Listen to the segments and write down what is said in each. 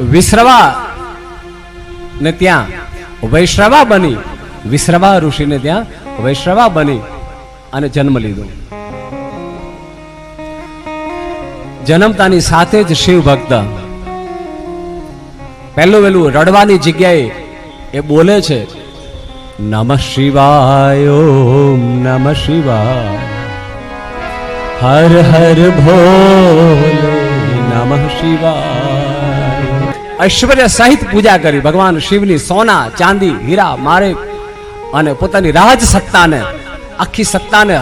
વિશ્રવા. ને ત્યાં વૈશ્રવા બની. વિશ્રવા ઋષિને ત્યાં વૈશ્રવા બની અને જન્મ લીધો. જન્મતાની સાથે જ શિવ ભક્ત પહેલું વહેલું રડવાની જગ્યાએ એ બોલે છે, નમઃ શિવાય, ઓમ નમઃ શિવાય. હર હર ભોલે નમઃ શિવાય. ઐશ્વર્ય સહિત પૂજા કરી. ભગવાન શિવની સોના, ચાંદી, હીરા, મારે અને પોતાની રાજ સત્તાને, આખી સત્તાને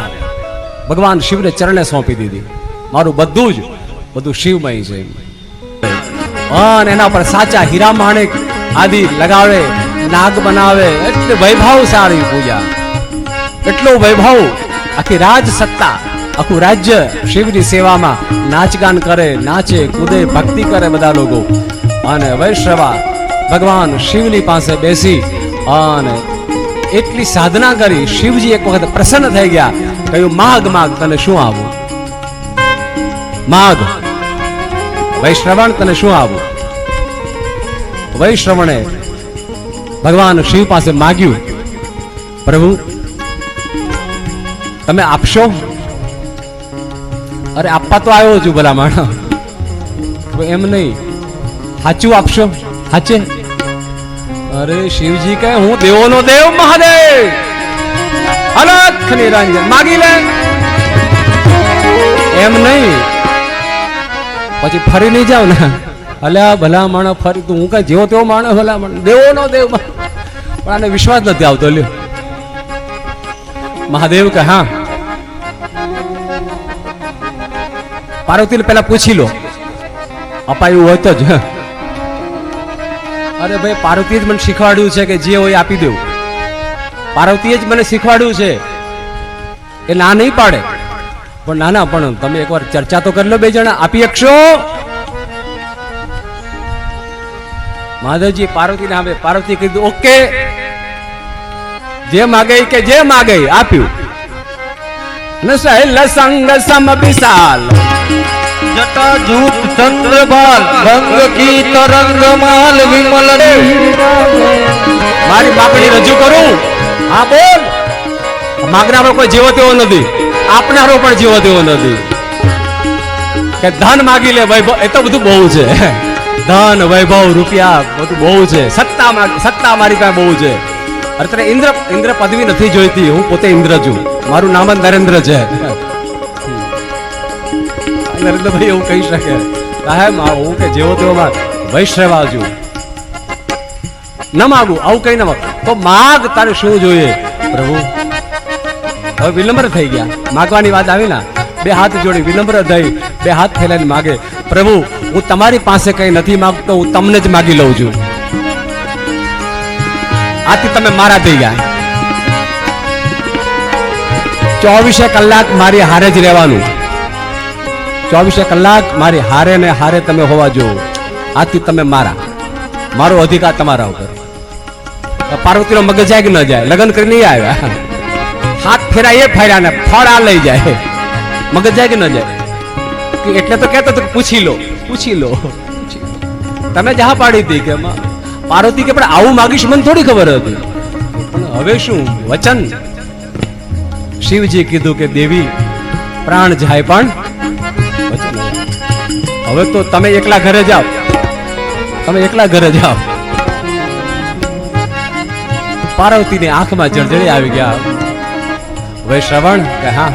ભગવાન શિવને ચરણે સોંપી દીધી. મારું બધું જ, બધું શિવમય છે. અને એના પર સાચા હીરા માણેક આદિ લગાવે, નાગ બનાવે. એટલે સારી પૂજા. એટલો વૈભવ, આખી રાજ સત્તા, આખું રાજ્ય શિવની સેવામાં નાચગાન કરે, નાચે, કૂદે, ભક્તિ કરે બધા લોકો. અને વૈષ્ણવા ભગવાન શિવની પાસે બેસી અને એટલી સાધના કરી શિવજી એક વખત પ્રસન્ન થઈ ગયા. કહ્યું, માગ માગ, તને શું આવું? માગ વૈશ્રવણ તને શું આવું? વૈશ્રવણે ભગવાન શિવ પાસે માગ્યું, પ્રભુ, તમે આપશો? અરે, આપવા તો આવ્યો છું ભલા માણસ એમ નહીં સાચું આપશો? સાચે? અરે શિવજી કહે, હું દેવોનો દેવ, મહાદેવ! અલખ નિરંજન માગી લે. એમ નહીં. પછી ફરી નહીં જાવ ને. અલ્યા, ભલા માણસ ફરી તું. હું કઈ જેવો તેવો માણસ, ભલા માણસ. દેવો નો દેવ પણ આને વિશ્વાસ નથી આવતો, લ્યો. મહાદેવ કે હા. પાર્વતીને પેલા પૂછી લો. અપાયું હોય તો જ અરે ભાઈ, પાર્વતીએ જ મને શીખવાડ્યું છે કે જે હોય આપી દેવું. પાર્વતીએ જ મને શીખવાડ્યું છે એ ના નહીં પાડે. પણ ના ના, પણ તમે એકવાર ચર્ચા તો કરી લો બે જણા. આપી શકશો મહાદેવજી પાર્વતી નામે પાર્વતી કીધું, ઓકે. જે માગે કે જે માગે આપ્યું. લસંગ સમ વિશાલ જટા જૂત ચંદ્રબાલ રંગ કી તરંગ માલ વિમલ મારી માગણી રજૂ કરું? હા, બોલ. માગનારો કોઈ જેવો તેવો નથી. આપનારો પણ જેવો તેવો નથી. કે ધન માગી લે વૈભવ, એ તો બધું બહુ છે. ધન, વૈભવ, રૂપિયા, બધું બહુ છે. સત્તા સત્તા મારી પાસે બહુ છે. અત્યારે ઇન્દ્ર ઇન્દ્ર પદવી નથી જોઈતી, હું પોતે ઇન્દ્ર છું. મારું નામ જ નરેન્દ્ર છે. નરેન્દ્રભાઈ એવું કહી શકે. સાહેબ હું કે જેવો તેવો માગ. વૈશ્રવા છું ન માગું, આવું કઈ ન માગ. તો માગ તારે શું જોઈએ? પ્રભુ, હવે વિલંબર થઈ ગયા. માગવાની વાત આવી ના? બે હાથ જોડી, વિલંબર થઈ. બે હાથ ફેલાઈને માગે. પ્રભુ, હું તમારી પાસે કઈ નથી માગતો, હું તમને જ માગી લઉં છું. આથી તમે મારા થઈ ગયા. ચોવીસે કલાક મારી હારે જ રહેવાનું. ચોવીસે કલાક મારી હારે ને હારે તમે હોવા જો. આથી તમે મારા. મારો અધિકાર તમારા ઉપર. તો પાર્વતીનો મગજ જાય કે ન જાય? લગ્ન કરી નહીં આવ્યા? હાથ ફેરા એ ફેર્યા ને ફળ આ લઈ જાય. મગજ જાય કે ન જાય? એટલે તો કહેતો હતો પૂછી લો પૂછી લો. તમે જહા પાડી હતી કે પાર્વતી કે પણ આવું માગીશ મને થોડી ખબર હતી. પણ હવે શું? વચન? શિવજી કીધું કે દેવી, પ્રાણ જાય પણ. હવે તો તમે એકલા ઘરે જાઓ. તમે એકલા ઘરે જાઓ. પાર્વતીની આંખમાં જળજળી આવી ગયા. હવે શ્રવણ કે હા,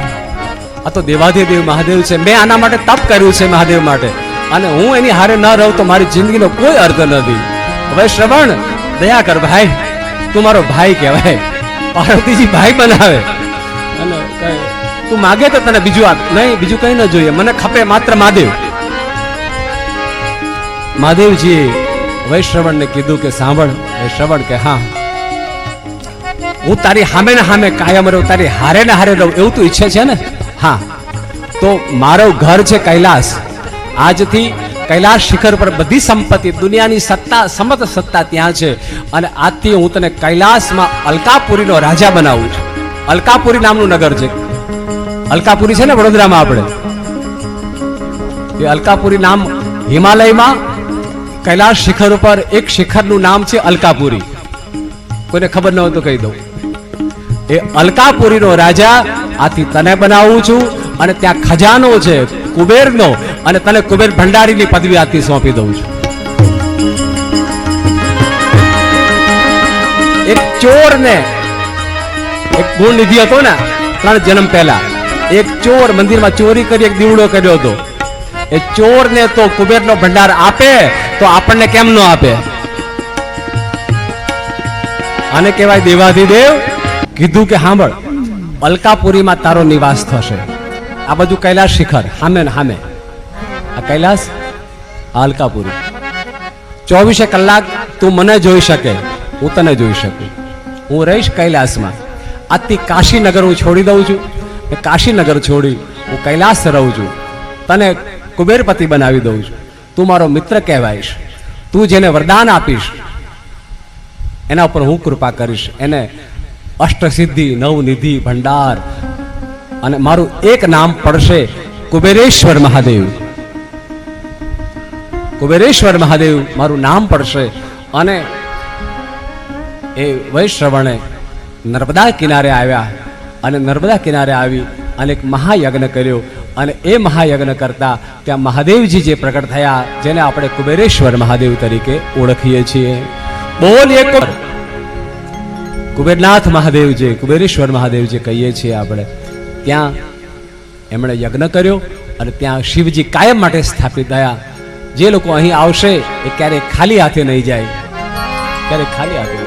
આ તો દેવાધિદેવ મહાદેવ છે. મેં આના માટે તપ કર્યું છે મહાદેવ માટે. અને હું એની હારે ન રહું તો મારી જિંદગીનો કોઈ અર્થ નથી. હવે શ્રવણ, દયા કર ભાઈ. તું મારો ભાઈ કહેવાય. પાર્વતીજી ભાઈ બનાવે. તું માગે તો તને બીજું આપ નહીં, બીજું કઈ ન જોઈએ. મને ખપે માત્ર મહાદેવ. મહાદેવજીએ વૈશ્રવણને કીધું કે સાંભળ, વૈશ્રવણ કે હા. હું તારી હામે ને હામે કાયમ રહું, તારી હારે ને હારે રહું, એવું તું ઈચ્છે છે ને? હા. તો મારો ઘર છે કૈલાસ. આજથી કૈલાસ શિખર પર બધી સંપત્તિ, દુનિયાની સત્તા, સમત સત્તા ત્યાં છે. અને આજથી હું તને કૈલાસમાં અલકાપુરીનો રાજા બનાવું છું. અલકાપુરી નામનું નગર છે. અલકાપુરી છે ને વડોદરામાં આપણે? એ અલકાપુરી નામ હિમાલયમાં કૈલાશ શિખર ઉપર એક શિખરનું નામ છે અલકાપુરી. કોઈને ખબર ન હોય તો કહી દઉં. એ અલકાપુરીનો રાજા, આથી તને બનાવું છું અને ત્યાં ખજાનો છે, કુબેરનો, અને તને કુબેર ભંડારીની પદવી આથી સોંપી દઉં છું. એક ચોરને, એક ગુણ નિધિ હતો ને, ત્રણ જન્મ પહેલા, એક ચોર મંદિરમાં ચોરી કરી, એક દીવડો કર્યો હતો. એ ચોરને તો કુબેરનો ભંડાર આપે, તો આપણને કેમ ન આપે? આને કહેવાય દેવાધિદેવ. કીધું કે સાંભળ અલકાપુરીમાં તારો નિવાસ થશે. આ બધું કૈલાસ શિખર, હામે ને હામે. આ કૈલાસ અલકાપુરી. ચોવીસે કલાક તું મને જોઈ શકે, હું તને જોઈ શકું. હું રહીશ કૈલાસમાં. આજથી કાશીનગર હું છોડી દઉં છું. કાશીનગર છોડી હું કૈલાસ રહું છું. તને કુબેરપતિ બનાવી દઉં છું. તું મારો મિત્ર કહેવાઈશ. તું જેને વરદાન આપીશ, એના ઉપર હું કૃપા કરીશ. એને અષ્ટસિદ્ધિ, નવનિધિ, ભંડાર અને મારું એક નામ પડશે કુબેરેશ્વર મહાદેવ. કુબેરેશ્વર મહાદેવ મારું નામ પડશે અને એ વૈશ્રવણે નર્મદા કિનારે આવ્યા અને નર્મદા કિનારે આવી અને એક મહાયજ્ઞ કર્યો. અને એ મહાયજ્ઞ કરતા ત્યાં મહાદેવજી જે પ્રગટ થયા, જેને આપણે કુબેરેશ્વર મહાદેવ તરીકે ઓળખીએ છીએ. બોલ એક કુબેરનાથ મહાદેવ જે, કુબેરેશ્વર મહાદેવ જે કહીએ છીએ આપણે, ત્યાં એમણે યજ્ઞ કર્યો અને ત્યાં શિવજી કાયમ માટે સ્થાપિત થયા. જે લોકો અહીં આવશે એ ક્યારેય ખાલી હાથે નહીં જાય. ક્યારેય ખાલી હાથે